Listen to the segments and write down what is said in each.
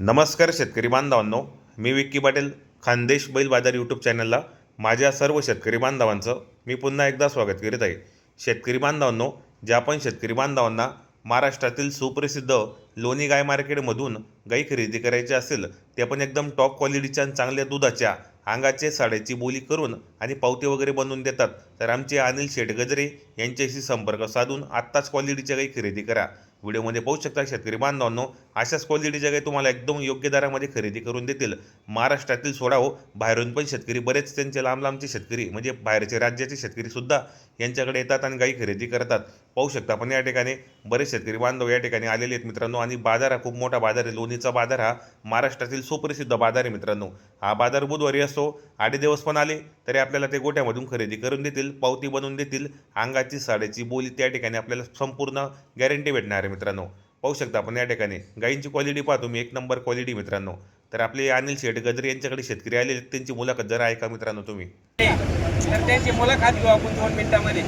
नमस्कार शेतकरी बांधवांनो मी विक्की पाटील खानदेश बैल बाजार यूट्यूब चॅनलला माझ्या सर्व शेतकरी बांधवांचं मी पुन्हा एकदा स्वागत करीत आहे. शेतकरी बांधवांनो ज्या पण शेतकरी बांधवांना महाराष्ट्रातील सुप्रसिद्ध लोणी गाय मार्केटमधून गाई खरेदी करायची असेल ते पण एकदम टॉप क्वालिटीच्या आणि चांगल्या दुधाच्या अंगाचे साड्याची बोली करून आणि पावती वगैरे बनवून देतात. तर आमचे अनिल शेटगजरे यांच्याशी संपर्क साधून आत्ताच क्वालिटीच्या गाई खरेदी करा. व्हिडिओमध्ये पाहू शकता शेतकरी बांधवांनो अशाच क्वालिटीच्या गाई तुम्हाला एकदम योग्य दरामध्ये खरेदी करून देतील. महाराष्ट्रातील सोडा बाहेरून पण शेतकरी बरेच त्यांचे लांब लांबचे शेतकरी म्हणजे बाहेरचे राज्याचे शेतकरी सुद्धा यांच्याकडे येतात आणि गाई खरेदी करतात. पाहू शकता. पण या ठिकाणी बरेच शेतकरी बांधव या ठिकाणी आलेले आहेत मित्रांनो. आणि बाजार हा खूप मोठा बाजार आहे. लोणीचा बाजार हा महाराष्ट्रातील सुप्रसिद्ध बाजार आहे मित्रांनो. हा बाजार बुधवारी असतो. आडे दिवस पण आले तरी आपल्याला ते गोट्यामधून खरेदी करून देतील पावती बनवून देतील. अंगाची साड्याची बोली त्या ठिकाणी आपल्याला संपूर्ण गॅरंटी भेटणार आहे मित्रांनो. पाहू शकता आपण या ठिकाणी. गायींची क्वालिटी पाहतो मी. एक नंबर क्वालिटी मित्रांनो. तर आपले अनिल शेठ गजरे यांच्याकडे शेतकरी आलेले आहेत, त्यांची मुलाखत जरा ऐका मित्रांनो तुम्ही. तर त्यांची मुलाखत घेऊ आपण दोन मिनिटांमध्ये.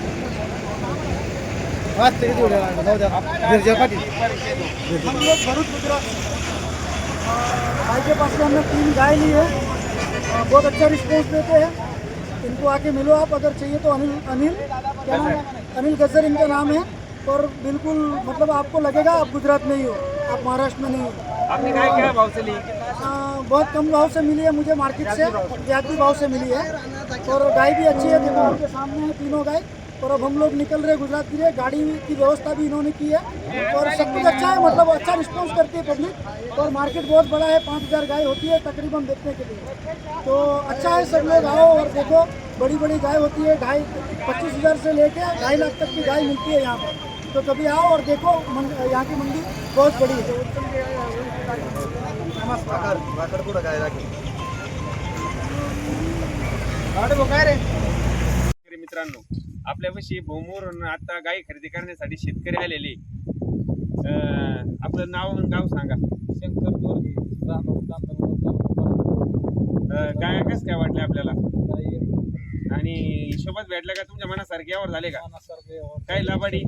आज तरी तेवढ्या जाऊ द्या मिर्ज़ा पाटील हम लोग भरूच गुजरात भाई के पास से हमने तीन गाय ली है। बहुत अच्छा रिस्पॉन्स देते हैं। इनको आके मिलो आप अगर चाहिए तो अनिल अनिल। क्या नाम है? अनिल गजर इनका नाम है। और बिल्कुल मतलब आपको लगेगा आप गुजरात में ही हो आप महाराष्ट्र में नहीं हो। आपने काय क्या भाव से ली? बहुत कम भाव से मिली है मुझे मार्केट से व्यापी भाव से मिली है। और गाय भी अच्छी है देखो आपके सामने है तीनों गाय। और अब हम लोग निकल रहे गुजरात के लिए। गाड़ी की व्यवस्था भी इन्होंने की है। और सब कुछ अच्छा है मतलब अच्छा रिस्पॉन्स करती है पब्लिक और मार्केट बहुत बड़ा है, पाँच हज़ार गाय होती है तकरीबन देखने के लिए। तो अच्छा है सब लोग आओ और देखो बड़ी बड़ी गाय होती है, ढाई, पच्चीस हज़ार से लेके ढाई लाख तक की गाय मिलती है यहाँ पर। तो कभी आओ और देखो यहाँ की मंडी बहुत बड़ी है। मित्रांनो आपल्यापाशी भोमूर आता गाई खरेदी करण्यासाठी शेतकरी आलेले अं, आपलं नाव आणि गाव सांगा. शंकर दोरगे अं, गाया कसं काय वाटल्या आपल्याला? आणि हिशोबात भेटल्या का तुमच्या मनासारखे? यावर झाले का? काय लाबाडी?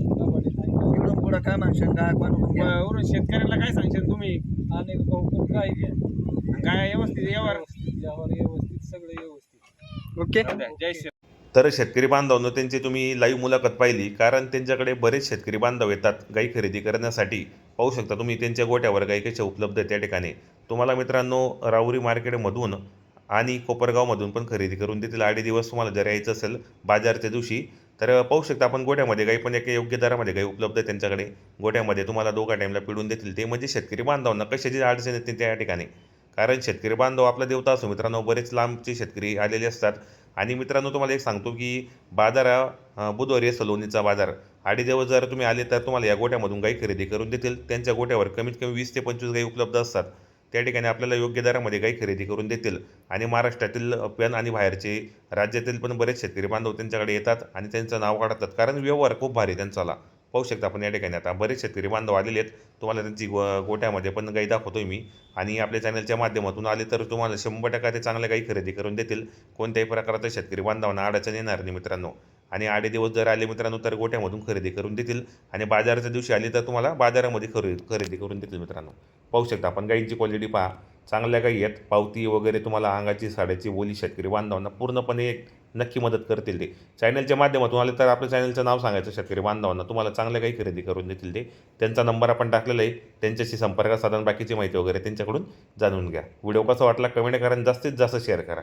पुढं काय म्हणशील? काय वरून शेतकऱ्याला काय सांगशाल तुम्ही? आणि काय घ्या गाया व्यवस्थित यावर? यावर व्यवस्थित सगळं व्यवस्थित. ओके. जय श्री तर शेतकरी बांधवांनो त्यांची तुम्ही लाईव्ह मुलाखत पाहिली. कारण त्यांच्याकडे बरेच शेतकरी बांधव येतात गाई खरेदी करण्यासाठी. पाहू शकता तुम्ही त्यांच्या गोट्यावर गाई कशा उपलब्ध त्या ठिकाणी. तुम्हाला मित्रांनो राहुरी मार्केटमधून आणि कोपरगावमधून पण खरेदी करून देतील. आडे दिवस तुम्हाला जर यायचं असेल बाजारच्या दिवशी तर पाहू शकता आपण गोट्यामध्ये गाई पण एका योग्य दरामध्ये गाई उपलब्ध आहे त्यांच्याकडे. गोट्यामध्ये तुम्हाला दोघा टाईमला पिळून देतील ते. म्हणजे शेतकरी बांधवांना कशाची अडचण येते त्या ठिकाणी? कारण शेतकरी बांधव आपला देवता असो. मित्रांनो बरेच लांबचे शेतकरी आलेले असतात. आणि मित्रांनो तुम्हाला एक सांगतो की बाजार हा बुधवारी सलोनीचा बाजार. आडी दिवस जर तुम्ही आले तर तुम्हाला या गोट्यामधून गाई खरेदी करून देतील. त्यांच्या गोट्यावर कमीत कमी वीस ते पंचवीस गाई उपलब्ध असतात. त्या ठिकाणी आपल्याला योग्य दरामध्ये गाई खरेदी करून देतील. आणि महाराष्ट्रातील पण आणि बाहेरचे राज्यातील पण बरेच शेतकरी बांधव त्यांच्याकडे येतात आणि त्यांचं नाव काढतात. कारण व्यवहार खूप भारी त्यांचाला. पाहू शकता आपण या ठिकाणी. आता बरेच शेतकरी बांधव आलेले आहेत. तुम्हाला त्यांची गो गोट्यामध्ये पण गाई दाखवतोय मी. आणि आपल्या चॅनलच्या माध्यमातून आले तर तुम्हाला शंभर टक्का ते चांगल्या गाई खरेदी करून देतील. कोणत्याही प्रकारचा शेतकरी बांधवांना अडचण येणार नाही मित्रांनो. आणि आडे दिवस जर आले मित्रांनो तर गोट्यामधून खरेदी करून देतील. आणि बाजाराच्या दिवशी आली तर तुम्हाला बाजारामध्ये खरेदी खरेदी करून देतील मित्रांनो. पाहू शकता आपण गाईंची क्वालिटी पहा. चांगल्या गाई आहेत. पावती वगैरे तुम्हाला अंगाची साड्याची बोली शेतकरी बांधवांना पूर्णपणे एक नक्की मदत करतील ते. चॅनलच्या माध्यमातून आले तर आपल्या चॅनलचं नाव सांगायचं शेतकरी बांधवांना. तुम्हाला चांगल्या काही खरेदी करून देतील ते. त्यांचा नंबर आपण टाकलेला आहे. त्यांच्याशी संपर्क साधन बाकीची माहिती वगैरे त्यांच्याकडून जाणून घ्या. व्हिडिओ कसा वाटला? कमेंट करा आणि जास्तीत जास्त शेअर करा.